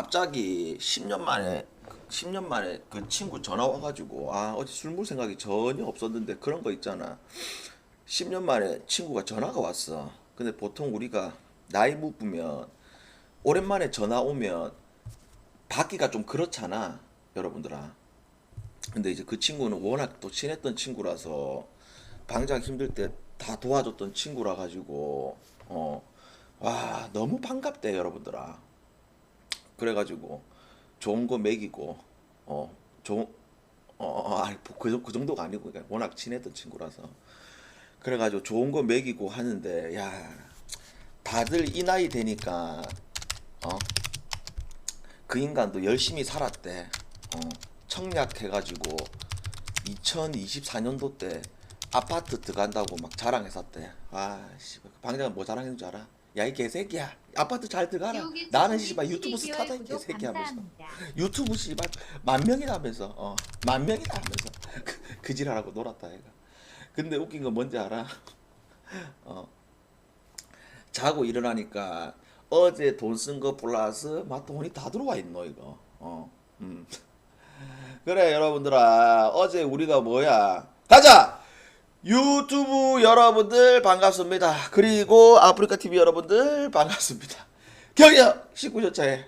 갑자기 10년 만에 10년 만에 그 친구 전화 와가지고 아 어제 술 먹을 생각이 전혀 없었는데 그런 거 있잖아. 10년 만에 친구가 전화가 왔어. 근데 보통 우리가 나이 묵으면 오랜만에 전화 오면 받기가 좀 그렇잖아 여러분들아. 근데 이제 그 친구는 워낙 또 친했던 친구라서 방장 힘들 때 다 도와줬던 친구라 가지고 어 와 너무 반갑대 여러분들아 그래가지고 좋은 거 먹이고 어 좋은 어 아니 그, 그 정도가 아니고 그냥 워낙 친했던 친구라서. 그래가지고 좋은 거 먹이고 하는데 야 다들 이 나이 되니까 어 그 인간도 열심히 살았대. 어 청약해가지고 2024년도 때 아파트 들어간다고 막 자랑했었대. 아 씨 방장은 뭐 자랑했는 줄 알아 야 이 개새끼야. 아파트 잘 들어가라. 나는 씨발 유튜브 12개월 스타다 이 개새끼 하면서. 유튜브 씨발 만 명이라면서 어 만 명이다 하면서. 그, 그 지랄하고 놀았다 얘가. 근데 웃긴 건 뭔지 알아? 어. 자고 일어나니까 어제 돈 쓴 거 플러스 막 돈이 다 들어와 있노 이거. 어 음. 그래 여러분들아. 어제 우리가 뭐야? 가자 유튜브 여러분들 반갑습니다. 그리고 아프리카 TV 여러분들 반갑습니다. 경영 19년차에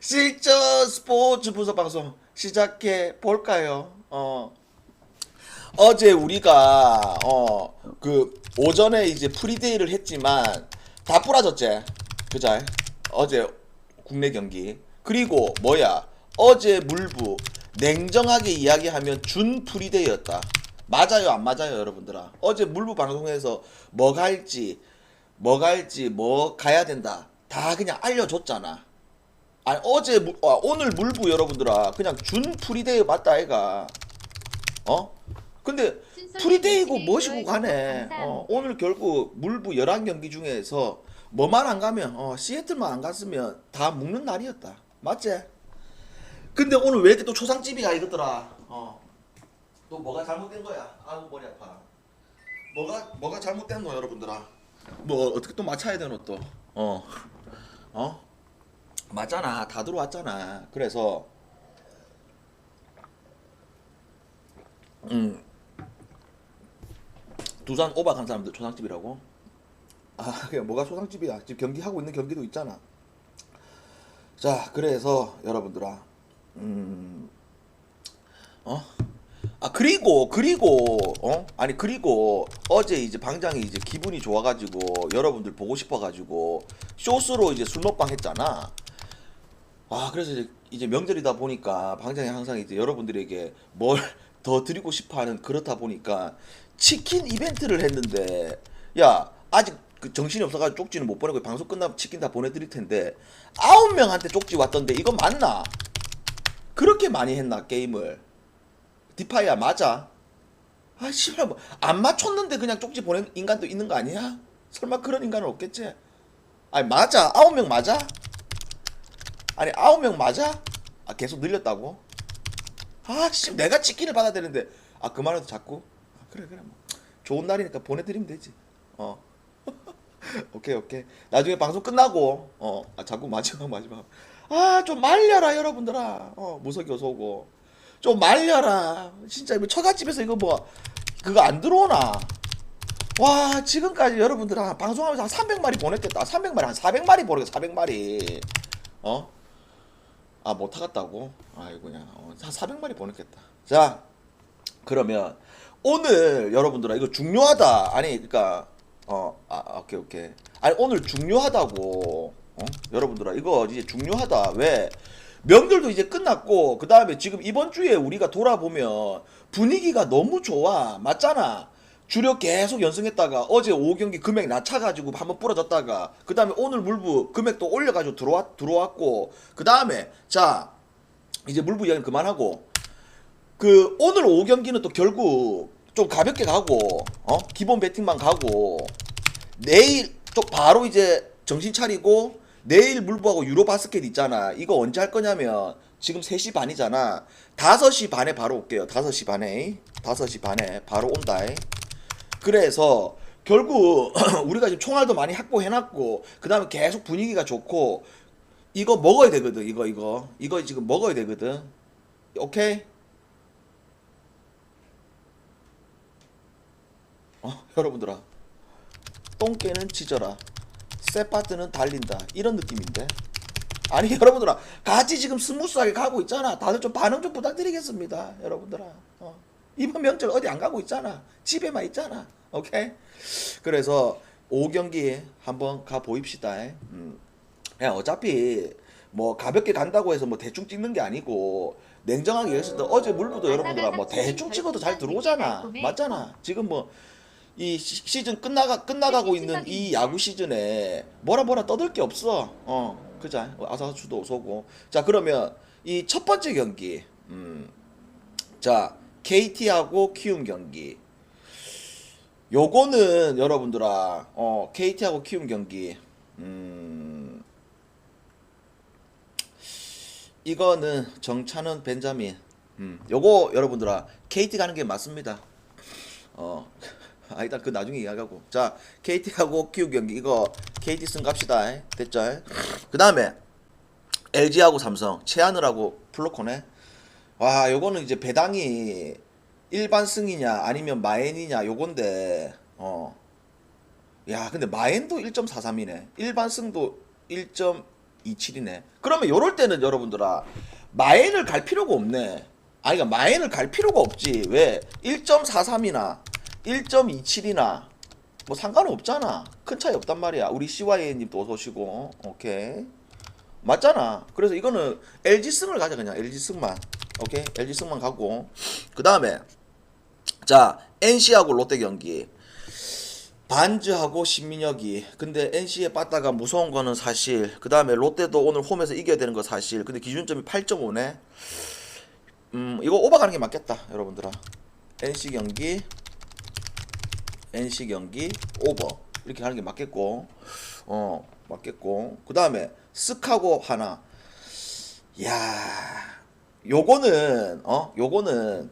실전 스포츠 분석 방송 시작해 볼까요? 어. 어제 우리가 어 그 오전에 이제 프리데이를 했지만 다 뿌라졌지? 그자 어제 국내 경기. 그리고 뭐야? 어제 물부 냉정하게 이야기하면 준 프리데이였다 맞아요 안 맞아요 여러분들아? 어제 물부 방송에서 뭐 갈지 뭐 갈지 뭐 가야 된다. 다 그냥 알려줬잖아. 아니 어제 물- 아, 오늘 물부 여러분들아. 그냥 준 프리데이 맞다 아이가. 어? 근데 프리데이고 뭐시고 가네. 어, 오늘 결국 물부 11경기 중에서 뭐만 안 가면 어, 시애틀만 안 갔으면 다 묵는 날이었다. 맞지? 근데 오늘 왜 이렇게 또 초상집이 가 이거더라? 어. 또 뭐가 잘못된 거야? 아우 머리 아파. 뭐가 뭐가 잘못된 거 여러분들아? 뭐 어떻게 또 맞춰야 되노 또 어. 어? 맞잖아. 다 들어왔잖아. 그래서. 음. 두산 간 사람들 초상집이라고? 아 그냥 뭐가 초상집이야? 지금 경기 하고 있는 경기도 있잖아. 자 그래서 여러분들아. 음. 어? 아 그리고 그리고 어 아니 그리고 어제 이제 방장이 이제 기분이 좋아가지고 여러분들 보고 싶어가지고 쇼스로 이제 술 먹방 했잖아. 아 그래서 이제, 이제 명절이다 보니까 방장이 항상 이제 여러분들에게 뭘 더 드리고 싶어하는 그렇다 보니까 치킨 이벤트를 했는데 야 아직 그 정신이 없어가지고 쪽지는 못 보내고 방송 끝나면 치킨 다 보내드릴 텐데 아홉 명한테 쪽지 왔던데 이거 맞나? 그렇게 많이 했나 게임을? 디파이야 맞아? 아 씨발 뭐 안 맞췄는데 그냥 쪽지 보낸 인간도 있는 거 아니야? 설마 그런 인간은 없겠지? 아니 맞아 아홉 명 맞아? 아니 아홉 명 맞아? 아 계속 늘렸다고? 아씨 내가 치킨을 받아야 되는데 아 그 말해도 자꾸 아, 그래 그래 뭐 좋은 날이니까 보내드리면 되지 어 오케이 오케이 나중에 방송 끝나고 어 아, 자꾸 마지막 마지막 아 좀 말려라 여러분들아 어 무석이 어서 오고 좀 말려라. 진짜 이거 처갓집에서 이거 뭐 그거 안 들어오나? 와 지금까지 여러분들아 방송하면서 한 300마리 보냈겠다. 300마리 한 400마리 보내겠다 400마리. 어? 아 못하겠다고? 아이고야. 어, 한 400마리 보냈겠다. 자 그러면 오늘 여러분들아 이거 중요하다. 아니 그니까 어 아, 아, 오케이 오케이. 아니 오늘 중요하다고. 어? 여러분들아 이거 이제 중요하다. 왜 명절도 이제 끝났고 그 다음에 지금 이번 주에 우리가 돌아보면 분위기가 너무 좋아. 맞잖아. 주력 계속 연승했다가 어제 5경기 금액 낮춰가지고 한번 부러졌다가 그 다음에 오늘 물부 금액도 올려가지고 들어왔, 들어왔고 그 다음에 자 이제 물부 이야기는 그만하고 그 오늘 5경기는 또 결국 좀 가볍게 가고 어? 기본 배팅만 가고 내일 또 바로 이제 정신 차리고 내일 물부하고 유로 바스켓 있잖아 이거 언제 할 거냐면 지금 3시 반이잖아 5시 반에 바로 올게요 5시 반에 5시 반에 바로 온다 그래서 결국 우리가 지금 총알도 많이 확보해놨고 그 다음에 계속 분위기가 좋고 이거 먹어야 되거든. 이거 이거 이거 지금 먹어야 되거든. 오케이? 어, 여러분들아. 똥개는 짖어라. 쇠파트는 달린다. 이런 느낌인데. 아니 여러분들아 같이 지금 스무스하게 가고 있잖아. 다들 좀 반응 좀 부탁드리겠습니다. 여러분들아. 어. 이번 명절 어디 안 가고 있잖아. 집에만 있잖아. 오케이? 그래서 5경기 한번 가 보입시다. 음. 그냥 어차피 뭐 가볍게 간다고 해서 뭐 대충 찍는 게 아니고 냉정하게 얘기했을 때 어제 물부도 여러분들아 뭐 대충 찍어도 잘 들어오잖아. 맞잖아. 지금 뭐 이 시 즌 끝나가 끝나가고 있는 이 야구 시즌에 뭐라 뭐라 떠들 게 없어. 어, 그자 아사추도 쏘고. 자 그러면 이 첫 번째 경기, 음, 자 KT하고 키움 경기. 요거는 여러분들아, 어 KT하고 키움 경기, 음, 이거는 정찬은 벤자민. 음, 요거 여러분들아 KT 가는 게 맞습니다. 어. 아 일단 그 나중에 이야기하고. 자 KT하고 키움 경기. 이거 KT 승 갑시다. 됐죠? 그 다음에 LG하고 삼성 최하늘하고 플로코네 와 요거는 이제 배당이 일반 승이냐 아니면 마엔이냐 요건데 어 야 근데 마엔도 1.43이네. 일반 승도 1.27이네. 그러면 요럴 때는 여러분들아 마엔을 갈 필요가 없네. 아니 그러니까 마엔을 갈 필요가 없지. 왜? 1.43이나 1.27이나 뭐 상관은 없잖아. 큰 차이 없단 말이야. 우리 CY님도 어서 오시고. 오케이. 맞잖아. 그래서 이거는 LG 승을 가자 그냥 LG 승만. 오케이. LG 승만 가고. 그 다음에 자 NC하고 롯데 경기. 반즈하고 신민혁이. 근데 NC에 빠따가 무서운 거는 사실. 그 다음에 롯데도 오늘 홈에서 이겨야 되는 거 사실. 근데 기준점이 8.5네. 음 이거 오버 가는 게 맞겠다 여러분들아. NC 경기. NC 경기 오버. 이렇게 하는 게 맞겠고. 어 맞겠고. 그 다음에 스카고 하나. 야 요거는 어 요거는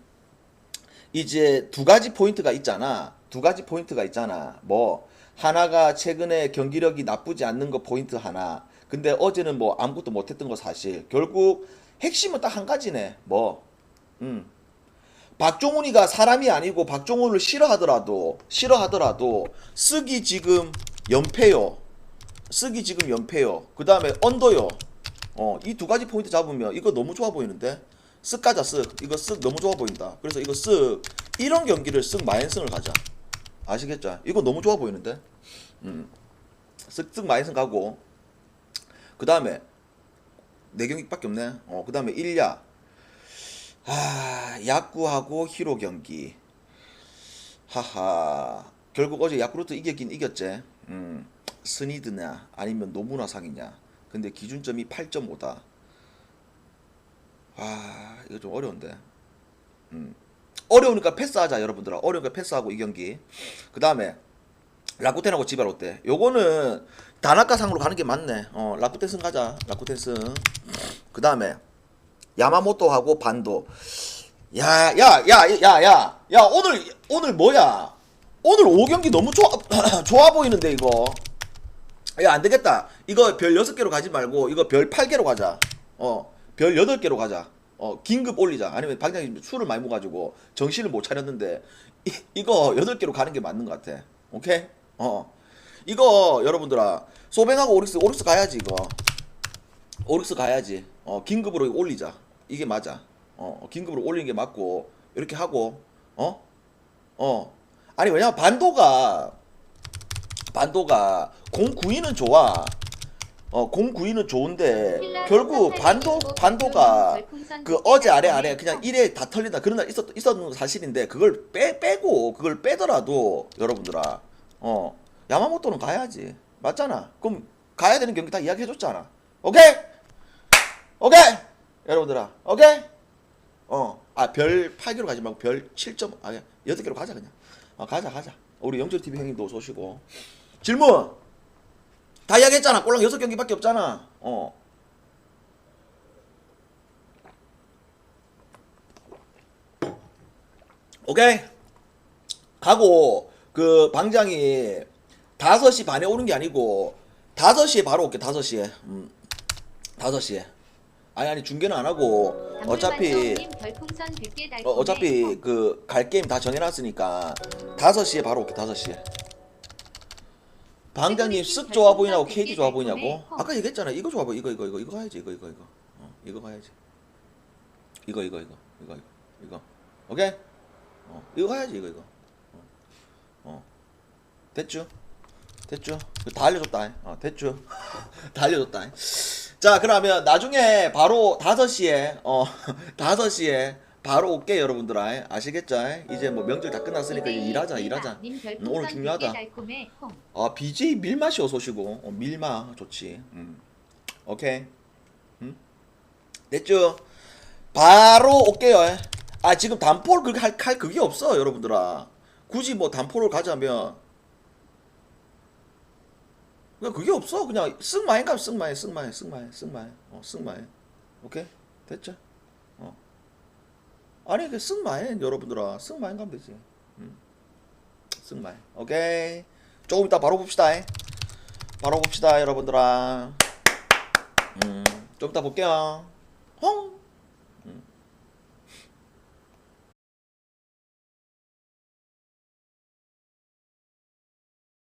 이제 두 가지 포인트가 있잖아. 두 가지 포인트가 있잖아. 뭐 하나가 최근에 경기력이 나쁘지 않는 거 포인트 하나. 근데 어제는 뭐 아무것도 못했던 거 사실. 결국 핵심은 딱 한 가지네. 뭐 음 박종훈이가 사람이 아니고 박종훈을 싫어하더라도 싫어하더라도 쓰기 지금 연패요. 쓰기 지금 연패요. 그 다음에 언더요. 어, 이 두 가지 포인트 잡으면 이거 너무 좋아 보이는데? 쓱 가자 쓱. 이거 쓱 너무 좋아 보인다. 그래서 이거 쓱 이런 경기를 쓱 마인승을 가자. 아시겠죠? 이거 너무 좋아 보이는데? 음. 쓱쓱 마인승 가고 그 다음에 네 경기밖에 없네. 어, 그 다음에 1야. 아, 야구하고 히로 경기. 하하. 결국 어제 야쿠르트 이겼긴 이겼지. 음, 스니드냐 아니면 노무나상이냐. 근데 기준점이 8.5다. 아, 이거 좀 어려운데. 음. 어려우니까 패스하자 여러분들아. 어려우니까 패스하고 이 경기. 그 다음에 라쿠텐하고 지바 롯데. 요거는 다나카상으로 가는 게 맞네. 어, 라쿠텐 승 가자. 라쿠텐 승. 그 다음에 야마모토하고 반도. 야, 야, 야, 야, 야, 야, 오늘, 오늘 뭐야? 오늘 5경기 너무 좋아, 좋아 보이는데, 이거. 야, 안 되겠다. 이거 별 6개로 가지 말고, 이거 별 8개로 가자. 어, 별 8개로 가자. 어, 긴급 올리자. 아니면 방장님 술을 많이 먹어가지고 정신을 못 차렸는데, 이, 이거 8개로 가는 게 맞는 것 같아. 오케이? 어. 이거, 여러분들아, 소뱅하고 오릭스, 오릭스 가야지, 이거. 오릭스 가야지. 어, 긴급으로 올리자. 이게 맞아. 어, 긴급으로 올리는 게 맞고 이렇게 하고 어? 어. 아니 왜냐면 반도가 반도가 공 구위는 좋아. 어, 공 구위는 좋은데 결국 반도 반도가 그 어제 아래 아래 그냥 일에 다 털린다 그런 날 있었 있었는 건 사실인데 그걸 빼 빼고 그걸 빼더라도 여러분들아 어 야마모토는 가야지 맞잖아 그럼 가야 되는 경기 다 이야기해 줬잖아 오케이 오케이 여러분들아 오케이? 어아 별 8개로 가지 말고 별 7점 아니 8개로 가자 그냥. 어 가자 가자. 우리 영철 TV 형님도 오시고. 질문! 다 이야기했잖아. 꼴랑 6경기밖에 없잖아. 어. 오케이? 가고 그 방장이 5시 반에 오는 게 아니고 5시에 바로 올게 5시에. 음. 5시에. 아니 아니 중계는 안 하고 어차피 님 별풍선 100개 달콤해. 어, 어차피 그 갈 게임 다 정해놨으니까 5시에 바로 올게 5시에. 방장님 쓱 좋아 보이냐고 KD 좋아 보이냐고? 아까 얘기했잖아. 이거 좋아 보여 이거 이거 이거 이거 가야지. 이거 이거 이거. 어, 이거 가야지. 이거 이거 이거 이거 이거 이거. 오케이? 어 이거 가야지 이거 이거. 어, 어. 됐죠? 됐죠? 다 알려줬다. 어 됐죠? 다 알려줬다 자 그러면 나중에 바로 5시에 어 5시에 바로 올게 여러분들아 아시겠죠? 이제 뭐 명절 다 끝났으니까 이제 일하자 일하자. 님 음, 오늘 중요하다. 아 BJ 밀맛이 어서 오시고. 어, 밀마 좋지. 음. 오케이. 음? 됐죠? 바로 올게요. 아 지금 단포를 그렇게 할, 할 그게 없어 여러분들아. 굳이 뭐 단포를 가자면 그게 없어. 그냥 승마인 가면 승마해 승마해 승마해 승마해 어 승마해 오케이? 됐죠? 어. 아니 그 승마해 여러분들아. 승마인 가면 되지. 음. 승마해 오케이? 조금 이따 바로 봅시다. 바로 봅시다 여러분들아. 음, 좀 이따 볼게요. 홍